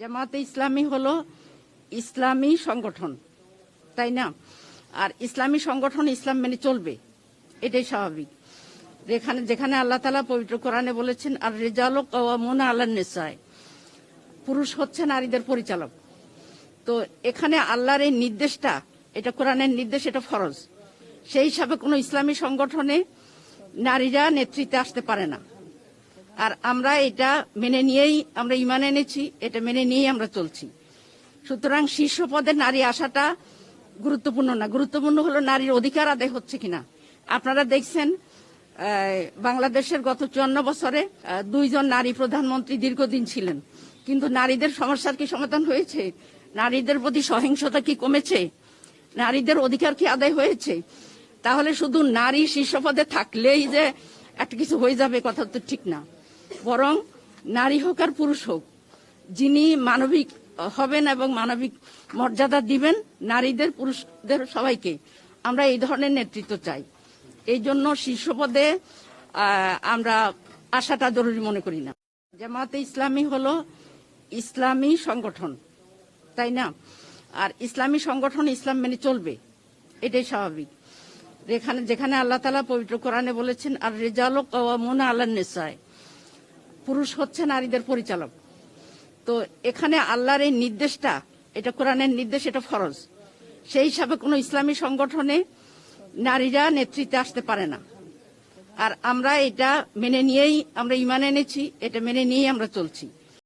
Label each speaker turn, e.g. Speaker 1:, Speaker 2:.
Speaker 1: জামাতে ইসলামী হলো ইসলামী সংগঠন, তাই না? আর ইসলামী সংগঠন ইসলাম মেনে চলবে, এটাই স্বাভাবিক। যেখানে যেখানে আল্লাহ তালা পবিত্র কোরআনে বলেছেন আর রেজাল মোনা আল্লাহ পুরুষ হচ্ছে নারীদের পরিচালক। তো এখানে আল্লাহর এই নির্দেশটা, এটা কোরআনের নির্দেশ, এটা ফরজ। সেই হিসাবে কোনো ইসলামী সংগঠনে নারীরা নেতৃত্বে আসতে পারে না। আর আমরা এটা মেনে নিয়েই আমরা ইমান এনেছি, এটা মেনে নিয়েই আমরা চলছি। সুতরাং শীর্ষ পদে নারী আসাটা গুরুত্বপূর্ণ না। গুরুত্বপূর্ণ হলো নারীর অধিকার আদায় হচ্ছে কিনা। আপনারা দেখছেন বাংলাদেশের গত চুয়ান্ন বছরে দুইজন নারী প্রধানমন্ত্রী দীর্ঘদিন ছিলেন। কিন্তু নারীদের সমস্যার কি সমাধান হয়েছে? নারীদের প্রতি সহিংসতা কি কমেছে? নারীদের অধিকার কি আদায় হয়েছে? তাহলে শুধু নারী শীর্ষ পদে থাকলেই যে একটা কিছু হয়ে যাবে, কথা তো ঠিক না। বরং নারী হোক আর পুরুষ হোক, যিনি মানবিক হবেন এবং মানবিক মর্যাদা দিবেন, নারীদের, পুরুষদের সবাইকে আমরা এই ধরনের নেতৃত্ব চাই। এই জন্য শীর্ষ পদে আমরা আশাটা জরুরি মনে করি না। জামাতে ইসলামী হলো ইসলামী সংগঠন, তাই না? আর ইসলামী সংগঠন ইসলাম মেনে চলবে, এটাই স্বাভাবিক। যেখানে যেখানে আল্লাহ তালা পবিত্র কোরআনে বলেছেন, আর রেজাল মোনা আল্লাহ নেশায় পুরুষ হচ্ছে নারীদের পরিচালক। তো এখানে আল্লাহর এই নির্দেশটা, এটা কোরআনের নির্দেশ, এটা ফরজ। সেই হিসাবে কোনো ইসলামী সংগঠনে নারীরা নেতৃত্বে আসতে পারে না। আর আমরা এটা মেনে নিয়েই আমরা ইমান এনেছি, এটা মেনে নিয়েই আমরা চলছি।